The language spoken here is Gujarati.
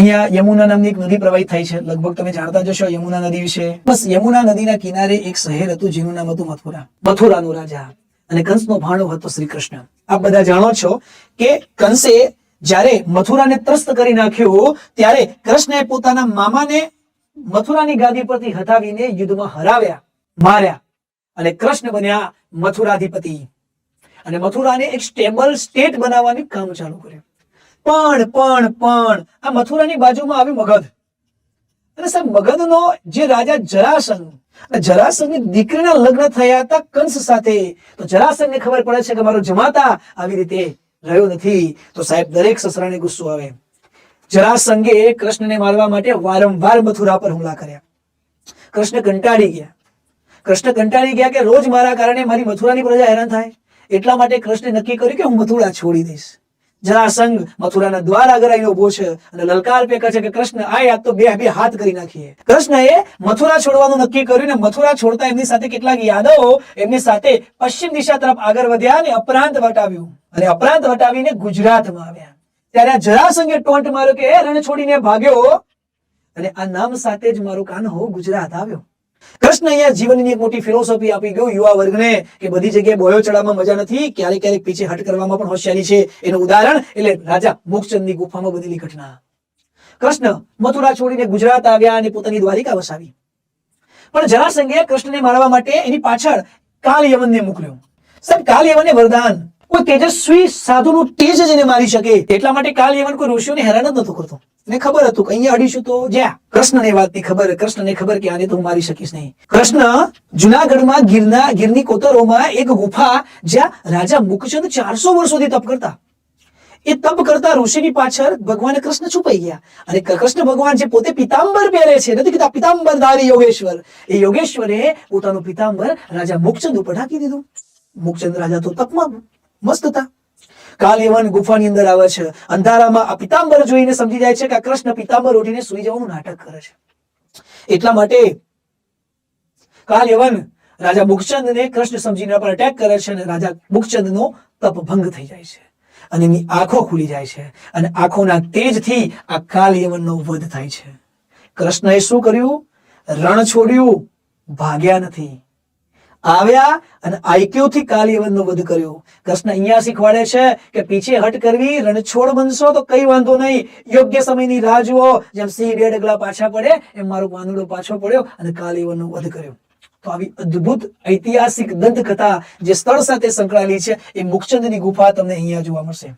અહીંયા યમુના નામની એક નદી પ્રવાહિત થાય છે. લગભગ તમે જાણતા જશો યમુના નદી વિશે. બસ યમુના નદીના કિનારે એક શહેર હતું, જેનું નામ હતું મથુરા. મથુરાનો રાજા. અને કંસનો ભાણો હતો શ્રી કૃષ્ણ આપ બધા જાણો છો કે કંસે જ્યારે મથુરાને ત્રસ્ત કરી નાખ્યું, ત્યારે કૃષ્ણએ પોતાના મામાને મથુરાની ગાદી પરથી હટાવીને યુદ્ધમાં હરાવ્યા, માર્યા. અને કૃષ્ણ બન્યા મથુરાધિપતિ. અને મથુરાને એક સ્ટેબલ સ્ટેટ બનાવવાનું કામ ચાલુ કર્યું. પણ પણ પણ. આ મથુરાની બાજુમાં આવ્યું મગધ. અને સાહેબ, મગધનો જે રાજા જરાસંઘ જરાસંઘની દીકરીના લગ્ન થયા હતા કંસ સાથે. તો જરાસંઘને ખબર પડે છે કે મારો જમાતા આવી રીતે રહ્યો નથી. તો સાહેબ, દરેક સસરાને ગુસ્સો આવે. જરાસંઘે કૃષ્ણને મારવા માટે વારંવાર મથુરા પર હુમલા કર્યા. કૃષ્ણ કંટાળી ગયા. કૃષ્ણ કંટાળી ગયા કે રોજ મારા કારણે મારી મથુરાની પ્રજા હેરાન થાય. એટલા માટે કૃષ્ણે નક્કી કર્યું કે હું મથુરા છોડી દઈશ. જરાસંઘ મથુરાના દ્વાર આગળ ઊભો છે અને લલકાર પે કહે છે કે, કૃષ્ણ, આ યાદ તો બે બે હાથ કરી નાખીએ. કૃષ્ણએ મથુરા છોડવાનું નક્કી કર્યું ને મથુરા છોડતા એમની સાથે કેટલાક યાદવો એમની સાથે પશ્ચિમ દિશા તરફ આગળ વધ્યા અને અપરાંત વટાવ્યું. અને અપરાંત વટાવીને ગુજરાતમાં આવ્યા. ત્યારે આ જરાસંઘે ટોન્ટ માર્યો કે એ રણ છોડીને ભાગ્યો. અને આ નામ સાથે જ મારું કાન્હો ગુજરાત આવ્યો. કૃષ્ણ અહીંયા જીવનની એક મોટી ફિલોસોફી આપી ગયો. યુવા વર્ગને કે બધી જગ્યાએ બોયો ચડાવવામાં મજા નથી. ક્યારેક ક્યારેક પીછે હટ કરવામાં પણ હોશિયારી છે. એનું ઉદાહરણ, એટલે રાજા મુખચંદની ગુફામાં બનેલી ઘટના. કૃષ્ણ મથુરા છોડીને ગુજરાત આવ્યા અને પોતાની દ્વારિકા વસાવી. પણ જરાસંઘે કૃષ્ણને મારવા માટે એની પાછળ કાલ યવનને મોકલ્યો. સાહેબ કાલ વરદાન. કોઈ તેજસ્વી સાધુનું તેજ જ એને મારી શકે. એટલા માટે કાલ યવન કોઈ ઋષિઓને હેરાન જ નતો કરતો. એને ખબર હતું કે અહીંયા અડીશું તો જ્યાં? કૃષ્ણને વાતની ખબર, કૃષ્ણને ખબર કે આને તો હું મારી શકીશ નહીં. કૃષ્ણ જુનાગઢમાં ગીરના, ગીરની કોતરોમાં એક ગુફા જ્યાં રાજા મુકચંદ ચારસો વર્ષોથી તપ કરતા. એ તપ કરતા ઋષિની પાછળ ભગવાન કૃષ્ણ છુપાઈ ગયા. અને કૃષ્ણ ભગવાન જે પોતે પિતાંબર પહેરે છે, નથી કીધા પિતાંબરધારી યોગેશ્વર. એ યોગેશ્વરે પોતાનું પિતાંબર રાજા મુકચંદ ઉપર ઢાંકી દીધું. મુકચંદ રાજા તો તપમાં મસ્ત હતા. કાલયવન ગુફાની અંદર આવે છે. અંધારામાં આ પિતાંબર જોઈને સમજી જાય છે કે કૃષ્ણ પિતાંબર ઉઠીને સુઈ જવાનું નાટક કરે છે. એટલા માટે કાલયવન રાજા મુખચંદને કૃષ્ણ સમજીને પર અટેક કરે છે અને રાજા મુખચંદનો તપ ભંગ થઈ જાય છે. અને એની આંખો ખુલી જાય છે અને આંખોના તેજથી આ કાલયવનનો વધ થાય છે. કૃષ્ણએ શું કર્યું? રણ છોડ્યું. ભાગ્યા નથી. આવ્યા અને આઈક્યુ થી કાલિયવનનો વધ કર્યો. કૃષ્ણ અહીંયા શીખવાડે છે કે પીછે હટ કરવી, રણછોડ બનશો તો કઈ વાંધો નહીં. યોગ્ય સમયની રાહ જુઓ. જેમ સિંહ બે ડગલા પાછા પડે, એમ મારો વાંદડો પાછો પડ્યો અને કાલિયવનનો વધ કર્યો. તો આવી અદ્ભુત ઐતિહાસિક દંતકથા જે સ્થળ સાથે સંકળાયેલી છે, એ મુખચંદની ગુફા તમને અહીંયા જોવા મળશે.